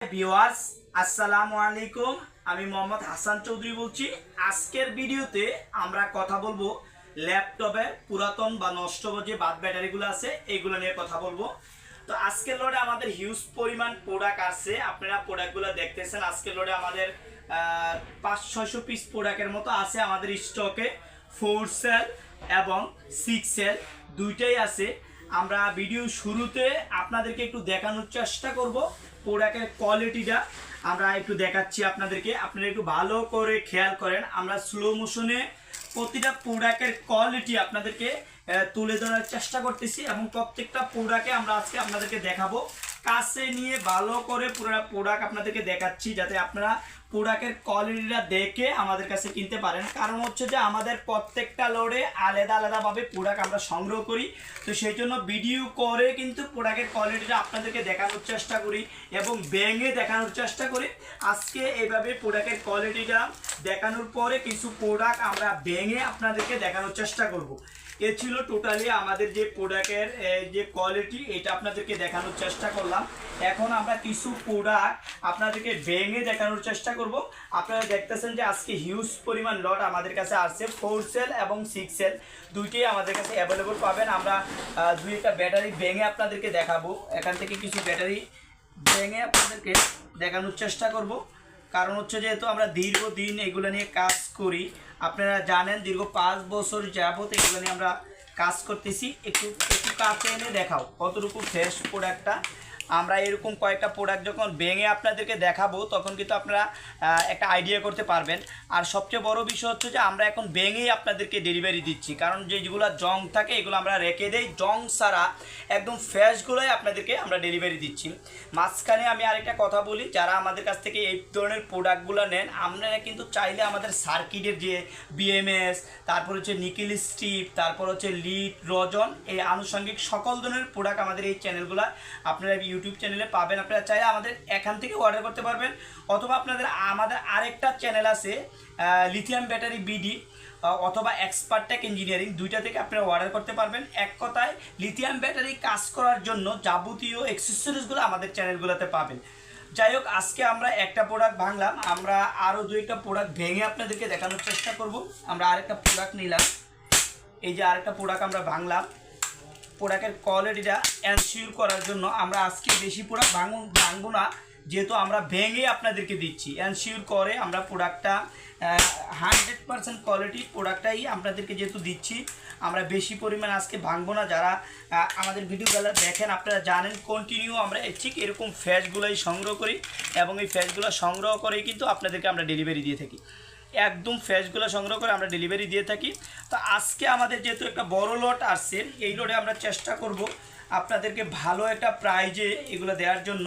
Viewers আসসালামু আলাইকুম। আমি মোহাম্মদ হাসান চৌধুরী বলছি। আজকের ভিডিওতে আমরা কথা বলব ল্যাপটপে পুরাতন বা নষ্ট যে বাদ ব্যাটারিগুলো আছে, এগুলো নিয়ে কথা বলব। তো আজকের লোডে আমাদের হিউজ পরিমাণ প্রোডাক্ট আছে। আপনারা প্রোডাক্টগুলো দেখতেছেন, আজকের লোডে আমাদের পাঁচ, ছয়শো পিস প্রোডাক্টের মতো আছে আমাদের স্টকে ফোর সেল এবং সিক্স সেল দুইটাই আছে। আমরা ভিডিও শুরুতে আপনাদেরকে একটু দেখানোর চেষ্টা করব। প্রোডাক্টের কোয়ালিটিটা আমরা একটু দেখাচ্ছি আপনাদেরকে। আপনারা একটু ভালো করে খেয়াল করেন, আমরা স্লো মোশনে প্রতিটা প্রোডাক্টের কোয়ালিটি আপনাদেরকে তুলে ধরার চেষ্টা করতেছি এবং প্রত্যেকটা প্রোডাক্টে আমরা আজকে আপনাদেরকে দেখাবো। কাছে নিয়ে ভালো করে পুরো প্রোডাক্ট আপনাদেরকে দেখাচ্ছি যাতে আপনারা প্রোডাক্টের কোয়ালিটিটা দেখে আমাদের কাছে কিনতে পারেন। কারণ হচ্ছে যে আমাদের প্রত্যেকটা লোডে আলাদা আলাদাভাবে প্রোডাক্ট আমরা সংগ্রহ করি। তো সেই জন্য ভিডিও করে কিন্তু প্রোডাক্টের কোয়ালিটিটা আপনাদেরকে দেখানোর চেষ্টা করি এবং ব্যাঙে দেখানোর চেষ্টা করি। আজকে এইভাবে প্রোডাক্টের কোয়ালিটিটা দেখানোর পরে কিছু প্রোডাক্ট আমরা ব্যাঙে আপনাদেরকে দেখানোর চেষ্টা করব। এ ছিল টোটালি আমাদের যে প্রোডাক্টের যে কোয়ালিটি এটা আপনাদেরকে দেখানোর চেষ্টা করলাম। এখন আমরা কিছু প্রোডাক্ট আপনাদেরকে ভেঙে দেখানোর চেষ্টা করব। আপনারা দেখতেছেন যে আজকে হিউজ পরিমাণ লট আমাদের কাছে আসছে ফোর সেল এবং সিক্স সেল দুইটাই আমাদের কাছে অ্যাভেলেবল পাবেন। আমরা দুই একটা ব্যাটারি ভেঙে আপনাদেরকে দেখাবো। এখান থেকে কিছু ব্যাটারি ভেঙে আপনাদেরকে দেখানোর চেষ্টা করব। কারণ হচ্ছে যেহেতু আমরা দীর্ঘদিন এগুলো নিয়ে কাজ করি, আপনারা জানেন দীর্ঘ পাঁচ বছর যাবত এগুলো নিয়ে আমরা কাজ করতেছি। একটু একটু কাছে এনে দেখাও কতটুকু ফ্রেশ প্রোডাক্টটা আমরা এরকম কয়েকটা প্রোডাক্ট যখন ভেঙে আপনাদেরকে দেখাবো, তখন কিন্তু আপনারা একটা আইডিয়া করতে পারবেন। আর সবচেয়ে বড় বিষয় হচ্ছে যে, আমরা এখন ভেঙেই আপনাদেরকে ডেলিভারি দিচ্ছি। কারণ যেগুলো জং থাকে, এগুলো আমরা রেখে দেই। জং ছাড়া একদম ফ্রেশগুলোই আপনাদেরকে আমরা ডেলিভারি দিচ্ছি। মাঝখানে আমি আরেকটা কথা বলি, যারা আমাদের কাছ থেকে এই ধরনের প্রোডাক্টগুলো নেন, আপনারা কিন্তু চাইলে আমাদের সার্কিটের যে বিএমএস তারপর হচ্ছে নিকেল স্ট্রিপ তারপর হচ্ছে লিড রজন, এই আনুষঙ্গিক সকল ধরনের প্রোডাক্ট আমাদের এই চ্যানেলগুলো আপনারা ইউটিউব চ্যানেলে পাবেন। আপনারা চাইলে আমাদের এখান থেকে অর্ডার করতে পারবেন। অথবা আপনাদের আমাদের আরেকটা চ্যানেল আছে লিথিয়াম ব্যাটারি বিডি অথবা এক্সপার্ট এক্সপার্টেক ইঞ্জিনিয়ারিং দুইটা থেকে আপনারা অর্ডার করতে পারবেন। এক কথায় লিথিয়াম ব্যাটারি কাজ করার জন্য যাবতীয় এক্সেসরিজগুলো আমাদের চ্যানেলগুলোতে পাবেন। যাই হোক, আজকে আমরা একটা প্রোডাক্ট ভাঙলাম। আমরা আরও দু একটা প্রোডাক্ট ভেঙে আপনাদেরকে দেখানোর চেষ্টা করব। আমরা আরেকটা প্রোডাক্ট নিলাম। এই যে আরেকটা প্রোডাক্ট আমরা ভাঙলাম। প্রোডাক্টের কোয়ালিটিটা এনশিওর করার জন্য আমরা আজকে বেশি প্রোডাক্ট ভাঙব ভাঙবো না। যেহেতু আমরা ভেঙে আপনাদেরকে দিচ্ছি। এনশিওর করে আমরা প্রোডাক্টটা হান্ড্রেড পারসেন্ট কোয়ালিটি প্রোডাক্টটাই আপনাদেরকে যেহেতু দিচ্ছি, আমরা বেশি পরিমাণ আজকে ভাঙবো না। যারা আমাদের ভিডিওগুলো দেখেন, আপনারা জানেন কন্টিনিউ আমরা ঠিক এরকম ফ্যাশগুলোই সংগ্রহ করি এবং এই ফ্যাশগুলো সংগ্রহ করেই কিন্তু আপনাদেরকে আমরা ডেলিভারি দিয়ে থাকি। একদম ফ্রেশগুলো সংগ্রহ করে আমরা ডেলিভারি দিয়ে থাকি। তো আজকে আমাদের যেহেতু একটা বড় লট আসছে, এই লটে আমরা চেষ্টা করব আপনাদেরকে ভালো একটা প্রাইজে এগুলো দেওয়ার জন্য।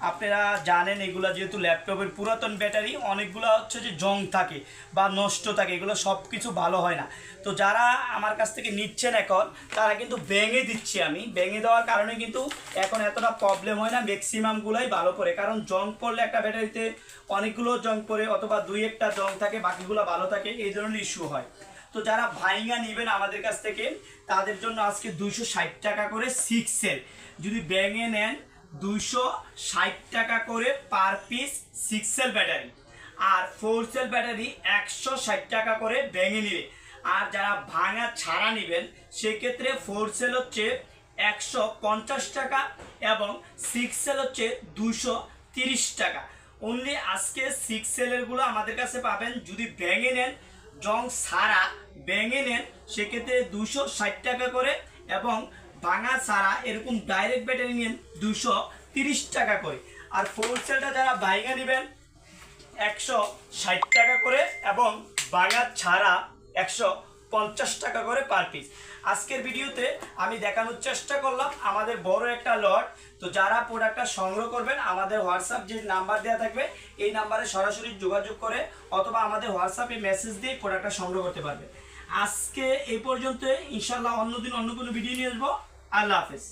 আপনারা জানেন এগুলো যেহেতু ল্যাপটপের পুরাতন ব্যাটারি, অনেকগুলো হচ্ছে যে জং থাকে বা নষ্ট থাকে, এগুলো সব কিছু ভালো হয় না। তো যারা আমার কাছ থেকে নিচ্ছেন এখন, তারা কিন্তু ভেঙে দিচ্ছি আমি। ভেঙে দেওয়ার কারণে কিন্তু এখন এতটা প্রবলেম হয় না ম্যাক্সিমামগুলোই ভালো করে কারণ জং পড়লে একটা ব্যাটারিতে অনেকগুলো জং পড়ে, অথবা দুই একটা জং থাকে, বাকিগুলো ভালো থাকে, এই ধরনের ইস্যু হয়। তো যারা ভাইঙ্গা নেবেন আমাদের কাছ থেকে, তাদের জন্য আজকে দুইশো ষাট টাকা করে সিক্স সেল যদি ব্যাঙে নেন দুইশো ষাট টাকা করে per piece six cell battery আর ফোর সেল ব্যাটারি একশো ষাট টাকা করে ব্যাঙে নিবে। আর যারা ভাঙা ছাড়া নেবেন, সেক্ষেত্রে ফোর সেল হচ্ছে একশো পঞ্চাশ টাকা এবং সিক্স সেল হচ্ছে দুশো তিরিশ টাকা। অনলি আজকে সিক্স সেলেরগুলো আমাদের কাছে পাবেন। যদি ব্যাঙে নেন, জং সারা ব্যাঙে নেন, সেক্ষেত্রে দুশো ষাট টাকা করে এবং ভাঙা ছাড়া এরকম ডাইরেক্ট ব্যাটারি নেন দুশো তিরিশ টাকা করে আর ফোর সেলটা যারা বাইঙা নেবেন একশো ষাট টাকা করে এবং বাগাত ছাড়া একশো পঞ্চাশ টাকা করে পার পিস আজকের ভিডিওতে আমি দেখানোর চেষ্টা করলাম আমাদের বড় একটা লট তো যারা প্রোডাক্টটা সংগ্রহ করবেন, আমাদের হোয়াটসঅ্যাপ যে নাম্বার দেওয়া থাকবে, এই নাম্বারে সরাসরি যোগাযোগ করে অথবা আমাদের হোয়াটসঅ্যাপে মেসেজ দিয়ে প্রোডাক্টটা সংগ্রহ করতে পারবে। আজকে এই পর্যন্ত ইনশাল্লাহ অন্যদিন অন্য কোনো ভিডিও নিয়ে আসব। আল্লাহ হাফেজ